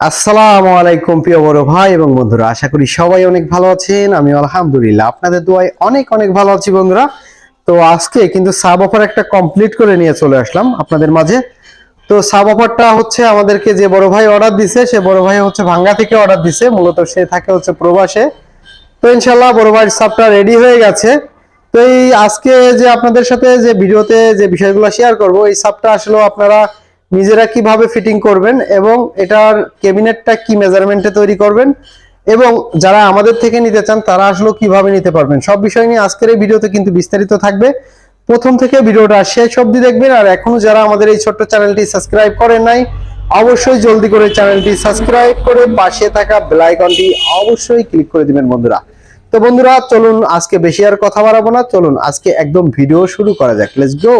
আসসালামু আলাইকুম প্রিয় বড় ভাই এবং বন্ধুরা, আশা করি সবাই অনেক ভালো আছেন। আমি আলহামদুলিল্লাহ। আপনাদের দোয়ায় অনেক অনেক ভালো আছি বন্ধুরা। তো আজকে কিন্তু সাব অফার একটা কমপ্লিট করে নিয়ে চলে আসলাম আপনাদের মাঝে। তো সাব অফারটা হচ্ছে আমাদেরকে যে বড় ভাই অর্ডার দিছে, সে বড় ভাই হচ্ছে ভাঙ্গা থেকে অর্ডার দিছে। মূলত সে থাকে হচ্ছে প্রবাসে। তো ইনশাল্লাহ বড় ভাইয়ের সাবটা রেডি হয়ে গেছে। তো এই আজকে যে আপনাদের সাথে যে ভিডিওতে যে বিষয়গুলো শেয়ার করব, এই সাবটা আসলে আপনারা নিজেরা কীভাবে ফিটিং করবেন এবং এটার ক্যাবিনেটটা কি মেজারমেন্টে তৈরি করবেন এবং যারা আমাদের থেকে নিতে চান, তারা আসলে কীভাবে নিতে পারবেন? সব বিষয় নিয়ে আজকের এই ভিডিওতে কিন্তু বিস্তারিত থাকবে। প্রথম থেকে ভিডিওটা শেষ অবধি দেখবেন, আর এখনও যারা আমাদের এই ছোট্ট চ্যানেলটি সাবস্ক্রাইব করেন নাই, অবশ্যই জলদি করে চ্যানেলটি সাবস্ক্রাইব করে পাশে থাকা বেল আইকনটি অবশ্যই ক্লিক করে দিবেন, বন্ধুরা। তো বন্ধুরা, চলুন আজকে বেশি আর কথা বাড়াবো না। চলুন আজকে একদম ভিডিও শুরু করা যাক। লেটস গো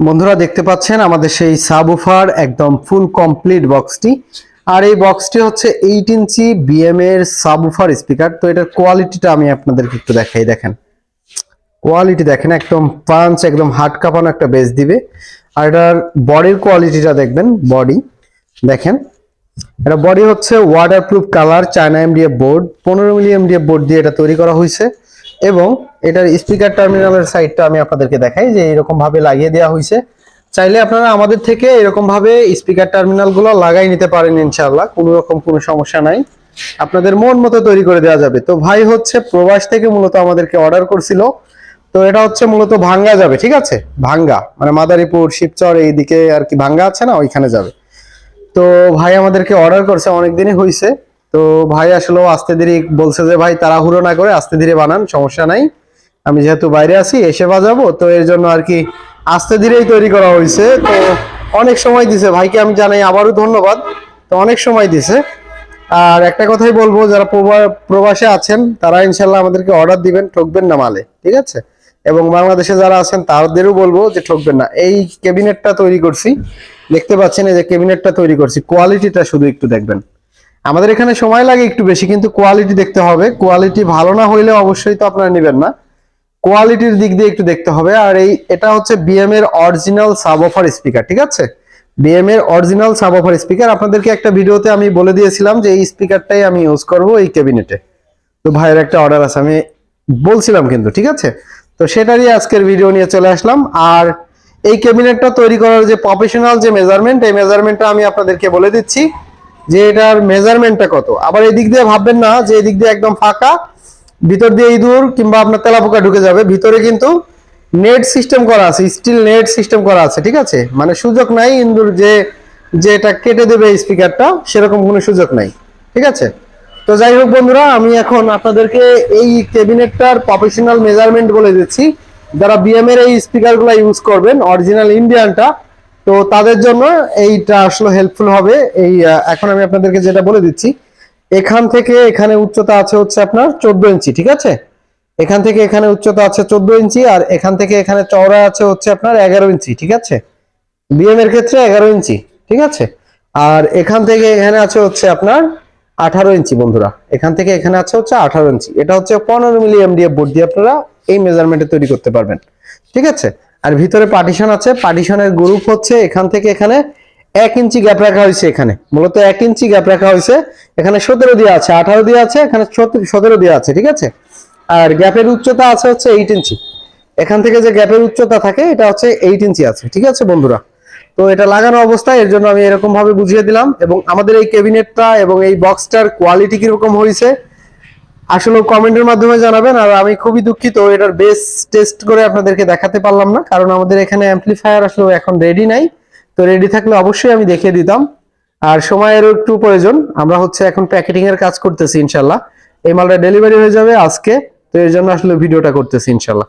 বন্ধুরা দেখতে পাচ্ছেন আমাদের সেই সাবউফার একদম ফুল কমপ্লিট বক্সটি আর এই বক্সটি হচ্ছে এইট ইঞ্চি বিএম এর সাবউফার স্পিকার তো এটার কোয়ালিটিটা আমি আপনাদেরকে একটু দেখাই, দেখেন। কোয়ালিটি দেখেন, একদম পাঞ্চ একদম হার্ড কাঁপানো একটা বেস দিবে। আর এটার বডির কোয়ালিটিটা দেখবেন বডি দেখেন, এটা বডি হচ্ছে waterproof colour China MDF board পনেরো মিলি এমডিএফ বোর্ড দিয়ে এটা তৈরি করা হয়েছে। এবং এটার স্পিকার টার্মিনালের সাইডটা আমি আপনাদেরকে দেখাই যে এরকম ভাবে লাগিয়ে দেওয়া হয়েছে চাইলে আপনারা আমাদের থেকে এরকম ভাবে স্পিকার টার্মিনালগুলো লাগাই নিতে পারেন ইনশাআল্লাহ কোনো রকম কোনো সমস্যা নাই। আপনাদের মন মতো তৈরি করে দেওয়া যাবে। তো ভাই হচ্ছে প্রবাস থেকে মূলত আমাদেরকে অর্ডার করছিল। তো এটা হচ্ছে মূলত ভাঙ্গা যাবে, ঠিক আছে? ভাঙ্গা মানে মাদারীপুর, শিবচর, এইদিকে আর কি ভাঙ্গা আছে না, ওইখানে যাবে। তো ভাই আমাদেরকে অর্ডার করছে, অনেকদিনই হয়েছে তো ভাই আসলে আস্তে ধীরে বলছে যে, ভাই, তাড়াহুড়ো না করে আস্তে ধীরে বানান, সমস্যা নাই। আমি যেহেতু বাইরে আছি, এসে বাজাবো। তো এর জন্য আর কি আস্তে ধীরেই তৈরি করা হয়েছে। তো অনেক সময় দিছে। ভাইকে আমি জানাই আবারও ধন্যবাদ। তো অনেক সময় দিছে। আর একটা কথাই বলব, যারা প্রবা- প্রবাসে আছেন, তারা ইনশাল্লাহ আমাদেরকে অর্ডার দিবেন ঠকবেন না মালে, ঠিক আছে? এবং বাংলাদেশে যারা আছেন, তাদেরও বলব যে, ঠকবেন না। এই ক্যাবিনেটটা তৈরি করছি। দেখতে পাচ্ছেন এই যে ক্যাবিনেটটা তৈরি করছি। কোয়ালিটিটা শুধু একটু দেখবেন। আমাদের এখানে সময় লাগে একটু বেশি, কিন্তু কোয়ালিটি দেখতে হবে। কোয়ালিটি ভালো না হইলে অবশ্যই তো আপনারা নেবেন না। কোয়ালিটির দিক দিয়ে একটু দেখতে হবে। আর এই, এটা হচ্ছে বিএম এর অরিজিনাল সাবওফার স্পিকার ঠিক আছে? বিএম এর অরিজিনাল সাবওফার স্পিকার আপনাদেরকে একটা ভিডিওতে আমি বলে দিয়েছিলাম যে এই স্পিকারটাই আমি ইউজ করব এই ক্যাবিনেটে তো ভাইয়ের একটা অর্ডার আছে, আমি বলছিলাম কিন্তু, ঠিক আছে? তো সেটারই আজকের ভিডিও নিয়ে চলে আসলাম। আর এই ক্যাবিনেটটা তৈরি করার যে প্রফেশনাল যে মেজারমেন্ট এই মেজারমেন্টটা আমি আপনাদেরকে বলে দিচ্ছি। যে এটার মেজারমেন্টটা কত? আবার এই দিক দিয়ে ভাববেন না, যে এই দিক দিয়ে একদম ফাঁকা, ভিতর দিয়ে ইঁদুর কিংবা আপনার তেলাপোকা ঢুকে যাবে। ভিতরে কিন্তু নেট সিস্টেম করা আছে স্টিল নেট সিস্টেম করা আছে, ঠিক আছে? মানে সুযোগ নাই ইঁদুর যে যে এটা কেটে দেবে স্পিকারটা সেরকম কোনো সুযোগ নাই, ঠিক আছে? তো যাই হোক বন্ধুরা, আমি এখন আপনাদেরকে এই ক্যাবিনেটটার প্রফেশনাল মেজারমেন্ট বলে দিচ্ছি। যারা বিএম এর এই স্পিকারগুলো ইউজ করবেন অরিজিনাল ইন্ডিয়ানটা তো তাদের জন্য এইটা আসলে হেল্পফুল হবে। এই এখন আমি আপনাদেরকে যেটা বলে দিচ্ছি, এখান থেকে এখানে উচ্চতা আছে হচ্ছে আপনার চোদ্দ ইঞ্চি, ঠিক আছে? এখান থেকে এখানে উচ্চতা আছে চোদ্দ ইঞ্চি, আর এখান থেকে এখানে চওড়া আছে হচ্ছে আপনার এগারো ইঞ্চি, ঠিক আছে? বিএম এর ক্ষেত্রে এগারো ইঞ্চি, ঠিক আছে? আর এখান থেকে এখানে আছে হচ্ছে আপনার আঠারো ইঞ্চি বন্ধুরা, এখান থেকে এখানে আছে হচ্ছে আঠারো ইঞ্চি। এটা হচ্ছে পনেরো মিলি এমডিএফ বোর্ড দিয়ে আপনারা এই মেজারমেন্টে তৈরি করতে পারবেন, ঠিক আছে? আর ভিতরে পার্টিশন আছে। পার্টিশনের গ্রুপ হচ্ছে এখান থেকে এখানে এক ইঞ্চি গ্যাপ রাখা হয়েছে এখানে। মূলত এক ইঞ্চি গ্যাপ রাখা হয়েছে। এখানে সতেরো দিয়ে আছে, আঠারো দিয়ে আছে, এখানে সতেরো দিয়ে আছে, ঠিক আছে? আর গ্যাপের উচ্চতা আছে হচ্ছে এইট ইঞ্চি। এখান থেকে যে গ্যাপের উচ্চতা থাকে, এটা হচ্ছে এইট ইঞ্চি আছে, ঠিক আছে বন্ধুরা? তো এটা লাগানো অবস্থায় এর জন্য আমি এরকম ভাবে বুঝিয়ে দিলাম। এবং আমাদের এই ক্যাবিনেটটা এবং এই বক্সটার কোয়ালিটি কীরকম হয়েছে আসলে কমেন্টের মাধ্যমে জানাবেন, আর আমি খুবই দুঃখিত, এটার বেস টেস্ট করে আপনাদেরকে দেখাতে পারলাম না, কারণ আমাদের এখানে অ্যাম্পলিফায়ার আসলে এখন রেডি নাই। তো রেডি থাকলে অবশ্যই আমি দেখিয়ে দিতাম। আর সময়েরও একটু প্রয়োজন, আমরা হচ্ছে এখন প্যাকেটিং এর কাজ করতেছি ইনশাল্লাহ এই মালটা ডেলিভারি হয়ে যাবে আজকে, তো এর জন্য আসলে ভিডিওটা করতেছি ইনশাল্লাহ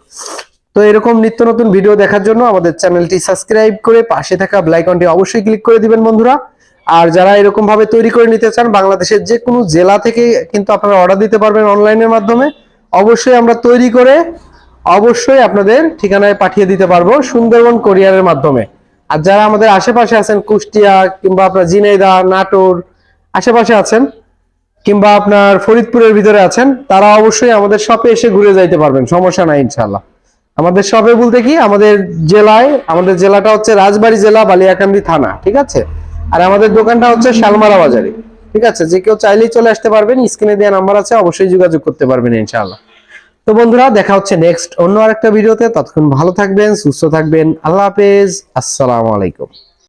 তো এরকম নিত্য নতুন ভিডিও দেখার জন্য আমাদের চ্যানেলটি সাবস্ক্রাইব করে পাশে থাকা বেল আইকনটি অবশ্যই ক্লিক করে দিবেন বন্ধুরা। আর যারা এরকম ভাবে তৈরি করে নিতে চান, বাংলাদেশের যে কোনো জেলা থেকে কিন্তু আপনারা অর্ডার দিতে পারবেন অনলাইনের মাধ্যমে। অবশ্যই আমরা তৈরি করে অবশ্যই আপনাদের ঠিকানায় পাঠিয়ে দিতে পারব সুন্দরবন কোরিয়ারের মাধ্যমে। আর যারা আমাদের আশেপাশে আছেন, কুষ্টিয়া কিংবা আপনার জিনেদা নাটোর আশেপাশে আছেন, কিংবা আপনার ফরিদপুরের ভিতরে আছেন, তারা অবশ্যই আমাদের শপে এসে ঘুরে যাইতে পারবেন, সমস্যা নাই ইনশাল্লাহ আমাদের শপে বলতে কি, আমাদের জেলায়, আমাদের জেলাটা হচ্ছে রাজবাড়ী জেলা, বালিয়াকান্দি থানা, ঠিক আছে? আর আমাদের দোকানটা হচ্ছে শালমারা বাজারে। ঠিক আছে? যে কেউ চাইলেই চলে আসতে পারবেন, স্ক্রিনে দেওয়া নাম্বার আছে, অবশ্যই যোগাযোগ করতে পারবেন ইনশাআল্লাহ। তো বন্ধুরা, দেখা হচ্ছে নেক্সট অন্য আরেকটা ভিডিওতে। ততক্ষণ ভালো থাকবেন, সুস্থ থাকবেন। আল্লাহ হাফেজ, আসসালামু আলাইকুম।